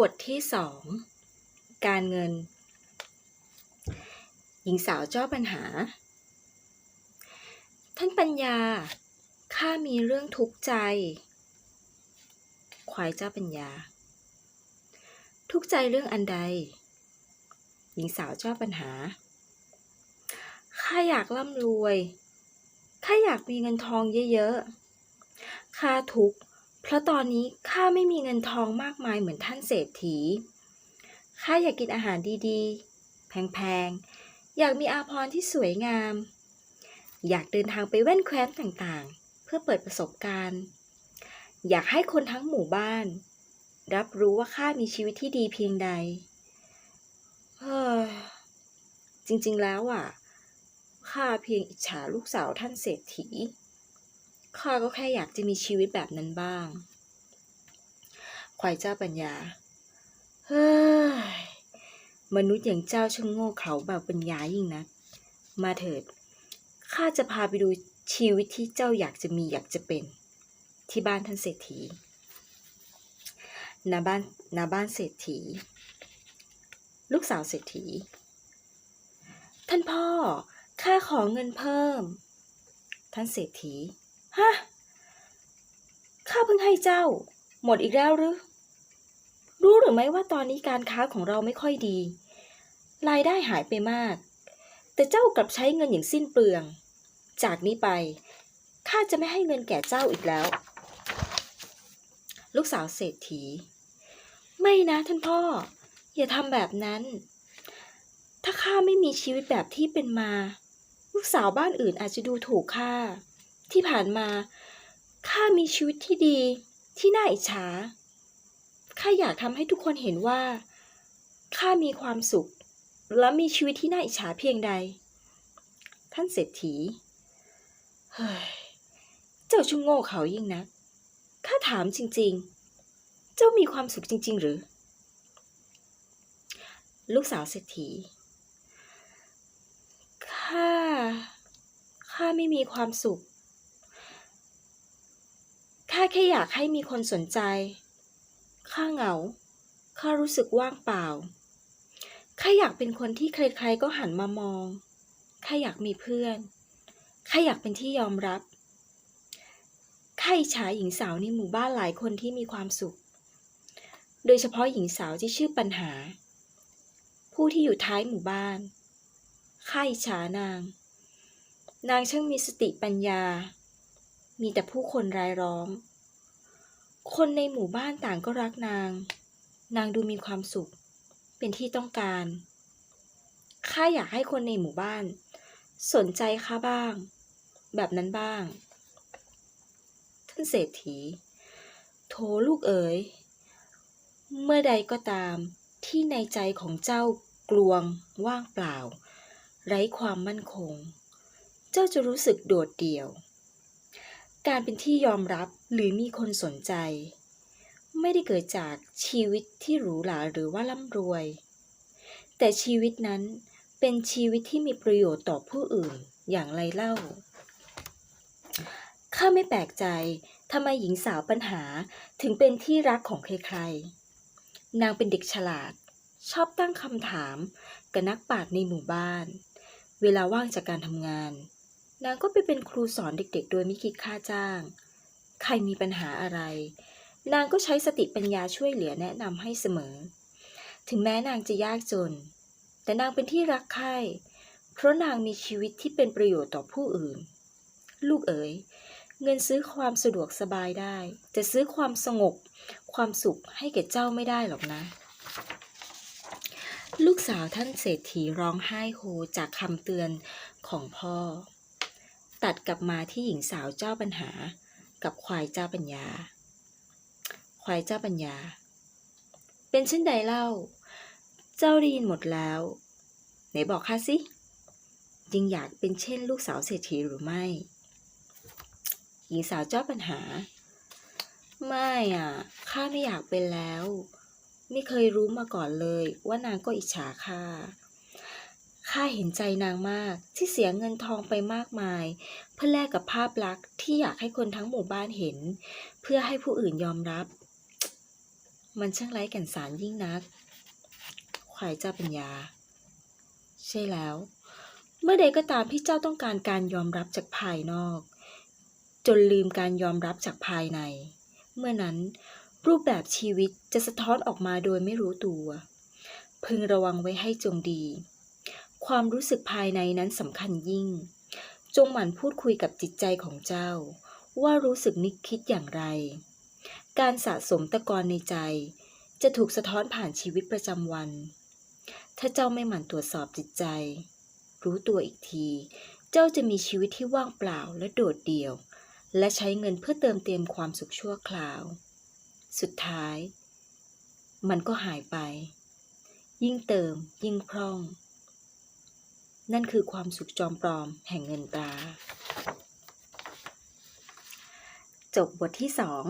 บทที่สองการเงิน หญิงสาวเจ้าปัญหา ท่านปัญญา ข้ามีเรื่องทุกข์ใจ ควายเจ้าปัญญา ทุกข์ใจเรื่องอันใด หญิงสาวเจ้าปัญหา ข้าอยากร่ำรวย ข้าอยากมีเงินทองเยอะๆ ข้าทุกข์ เพราะตอนนี้ข้าไม่มีเงินทองมากมายเหมือนท่านเศรษฐี ข้าอยากกินอาหารดีๆ แพงๆ อยากมีอาภรณ์ที่สวยงาม อยากเดินทางไปแว่นแคว้นต่างๆ เพื่อเปิดประสบการณ์ อยากให้คนทั้งหมู่บ้าน รับรู้ว่าข้ามีชีวิตที่ดีเพียงใดเฮ้ยจริงๆแล้วอะ ข้าเพียงอิจฉาลูกสาวท่านเศรษฐี ข้าก็แค่อยากจะมีชีวิตแบบนั้นบ้าง ควายเจ้าปัญญา เฮ้ย มนุษย์อย่างเจ้าช่างโง่เขลาแบบปัญญายิ่งนัก มาเถิด ข้าจะพาไปดูชีวิตที่เจ้าอยากจะมีอยากจะเป็น ที่บ้านท่านเศรษฐีณบ้านณบ้านเศรษฐี ลูกสาวเศรษฐี ท่านพ่อ ข้าขอเงินเพิ่ม ท่านเศรษฐี ฮะ ข้าเพิ่งให้เจ้า หมดอีกแล้วหรือ รู้หรือไม่ว่าตอนนี้การค้าของเราไม่ค่อยดี รายได้หายไปมาก แต่เจ้ากลับใช้เงินอย่างสิ้นเปลือง จากนี้ไป ข้าจะไม่ให้เงินแก่เจ้าอีกแล้ว ลูกสาวเศรษฐี ไม่นะท่านพ่อ อย่าทำแบบนั้น ถ้าข้าไม่มีชีวิตแบบที่เป็นมา ลูกสาวบ้านอื่นอาจจะดูถูกข้า ที่ผ่านมาข้ามีชีวิตที่ดีที่น่าอิจฉาข้าอยากทำให้ทุกคนเห็นว่าข้ามีความสุข และมีชีวิตที่น่าอิจฉาเพียงใด ท่านเศรษฐี เฮ้ย เจ้าชุ่งโง่เขายิ่งนัก ข้าถามจริง ๆ เจ้ามีความสุขจริง ๆ หรือ ลูกสาวเศรษฐี ข้า ข้าไม่มีความสุข แค่อยากให้มีคนสนใจ ข้าเหงา ข้ารู้สึกว่างเปล่า ข้าอยากเป็นคนที่ใครๆก็หันมามอง ข้าอยากมีเพื่อน ข้าอยากเป็นที่ยอมรับ ข้าอิจฉาหญิงสาวในหมู่บ้านหลายคนที่มีความสุข โดยเฉพาะหญิงสาวที่ชื่อปัญหา ผู้ที่อยู่ท้ายหมู่บ้าน ข้าอิจฉานาง นางช่างมีสติปัญญามีแต่ผู้คนรายล้อม คนในหมู่บ้านต่างก็รักนาง นางดูมีความสุข เป็นที่ต้องการ ข้าอยากให้คนในหมู่บ้าน สนใจข้าบ้าง แบบนั้นบ้าง ท่านเศรษฐี โถลูกเอ๋ย เมื่อใดก็ตามที่ในใจของเจ้ากลวงว่างเปล่า ไร้ความมั่นคง เจ้าจะรู้สึกโดดเดี่ยว การเป็นที่ยอมรับหรือมีคนสนใจ ไม่ได้เกิดจากชีวิตที่หรูหราหรือว่าร่ำรวย แต่ชีวิตนั้นเป็นชีวิตที่มีประโยชน์ต่อผู้อื่นอย่างไรเล่า ข้าไม่แปลกใจทำไมหญิงสาวปัญหาถึงเป็นที่รักของใครๆ นางเป็นเด็กฉลาด ชอบตั้งคำถามกับนักปราชญ์ในหมู่บ้าน เวลาว่างจากการทำงาน นางก็ไปเป็นครูสอนเด็กๆ โดยไม่คิดค่าจ้าง ใครมีปัญหาอะไร นางก็ใช้สติปัญญาช่วยเหลือแนะนำให้เสมอ ถึงแม้นางจะยากจน แต่นางเป็นที่รักใคร่เพราะนางมีชีวิตที่เป็นประโยชน์ต่อผู้อื่น ลูกเอ๋ย เงินซื้อความสะดวกสบายได้ แต่ซื้อความสงบ ความสุขให้แก่เจ้าไม่ได้หรอกนะ ลูกสาวท่านเศรษฐีร้องไห้โฮจากคำเตือนของพ่อ ตัดกลับมาที่หญิงสาวเจ้าปัญหา กับควายเจ้าปัญญา ควายเจ้าปัญญา เป็นเช่นใดเล่า เจ้าได้ยินหมดแล้ว ไหนบอกข้าสิยังอยากเป็นเช่นลูกสาวเศรษฐีหรือไม่ หญิงสาวเจ้าปัญหา ไม่อะข้าไม่อยากเป็นแล้ว ไม่เคยรู้มาก่อนเลยว่านางก็อิจฉาข้า ข้าเห็นใจนางมากที่เสียเงินทองไปมากมาย เพื่อแลกกับภาพลักษณ์ที่อยากให้คนทั้งหมู่บ้านเห็น เพื่อให้ผู้อื่นยอมรับ มันช่างไร้แก่นสารยิ่งนักใครเจ้าปัญญา ใช่แล้ว เมื่อใดก็ตามที่เจ้าต้องการการยอมรับจากภายนอก จนลืมการยอมรับจากภายใน เมื่อนั้นรูปแบบชีวิตจะสะท้อนออกมาโดยไม่รู้ตัว พึงระวังไว้ให้จงดี ความรู้สึกภายในนั้นสำคัญยิ่ง จงหมั่นพูดคุยกับจิตใจของเจ้า ว่ารู้สึกนึกคิดอย่างไร การสะสมตะกอนในใจ จะถูกสะท้อนผ่านชีวิตประจำวัน ถ้าเจ้าไม่หมั่นตรวจสอบจิตใจ รู้ตัวอีกที เจ้าจะมีชีวิตที่ว่างเปล่าและโดดเดี่ยว และใช้เงินเพื่อเติมเต็มความสุขชั่วคราว สุดท้าย มันก็หายไป ยิ่งเติมยิ่งพร่อง นั่นคือความสุขจอมปลอมแห่งเงินตรา จบบทที่สอง